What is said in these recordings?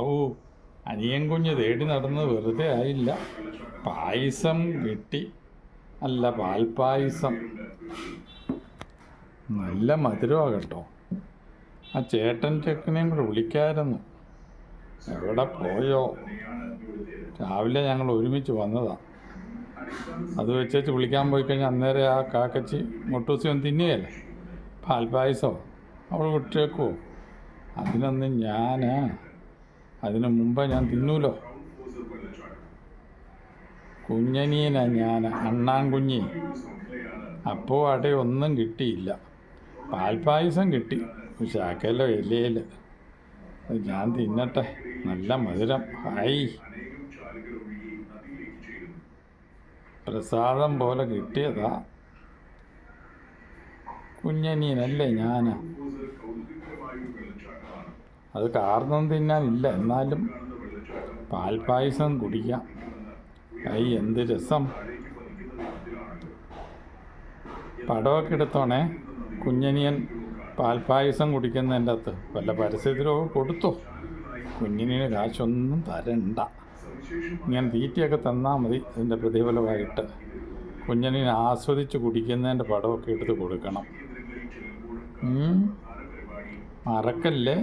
ആവൂ. അനിയൻ കുഞ്ഞ് തേടി നടന്ന് വെറുതെ ആയില്ല. പായസം കിട്ടി. അല്ല പാൽപ്പായസം. നല്ല മധുരമാണ് കേട്ടോ ആ ചേട്ടൻ ചെക്കനെയും കൂടെ വിളിക്കായിരുന്നു. എവിടെ പോയോ? രാവിലെ ഞങ്ങൾ ഒരുമിച്ച് വന്നതാ. അത് വെച്ചേച്ച് വിളിക്കാൻ പോയി കഴിഞ്ഞാൽ അന്നേരം ആ കാക്കച്ചി മുട്ടൂസിയും തിന്നുകയല്ലേ? പാൽപ്പായസോ? അവൾ വിട്ടേക്കുമോ അതിനൊന്നും ഞാൻ അതിനു മുമ്പ് ഞാൻ തിന്നൂലോ? കുഞ്ഞനീന ഞാൻ അണ്ണാൻ കുഞ്ഞി അപ്പോൾ അവിടെ ഒന്നും കിട്ടിയില്ല. പാൽപ്പായസം കിട്ടി ശാക്കയിലോ ഇലയിൽ ഞാൻ തിന്നട്ടെ നല്ല മധുരം. ഹായ്. പ്രസാദം പോലെ കിട്ടിയതാ. കുഞ്ഞനീനല്ലേ ഞാൻ അത് കാരണം തിന്നാനില്ല എന്നാലും പാൽപ്പായസം കുടിക്കാം. കൈ എന്ത് രസം. പടമൊക്കെ എടുത്തോണേ. കുഞ്ഞനിയൻ പാൽപ്പായസം കുടിക്കുന്നതിന്റെ അകത്ത് വല്ല പരസ്യത്തിലോ കൊടുത്തോ. കുഞ്ഞിന് കാശൊന്നും തരണ്ട. ഇങ്ങനെ തീറ്റയൊക്കെ തന്നാൽ മതി ഇതിന്റെ പ്രതിഫലമായിട്ട്. കുഞ്ഞനിന് ആസ്വദിച്ച് കുടിക്കുന്നതിന്റെ പടമൊക്കെ എടുത്ത് കൊടുക്കണം. മറക്കല്ലേ?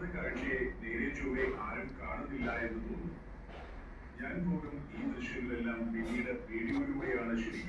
യഥാർത്ഥ കാഴ്ചയെ നേരെ ചൊവ്വെ ആരും കാണുന്നില്ല എന്ന് തോന്നുന്നു. ഞാൻ പോകും ഈ ദൃശ്യങ്ങളെല്ലാം പിന്നീട് വീഡിയോയിലൂടെയാണ് ശരിക്കും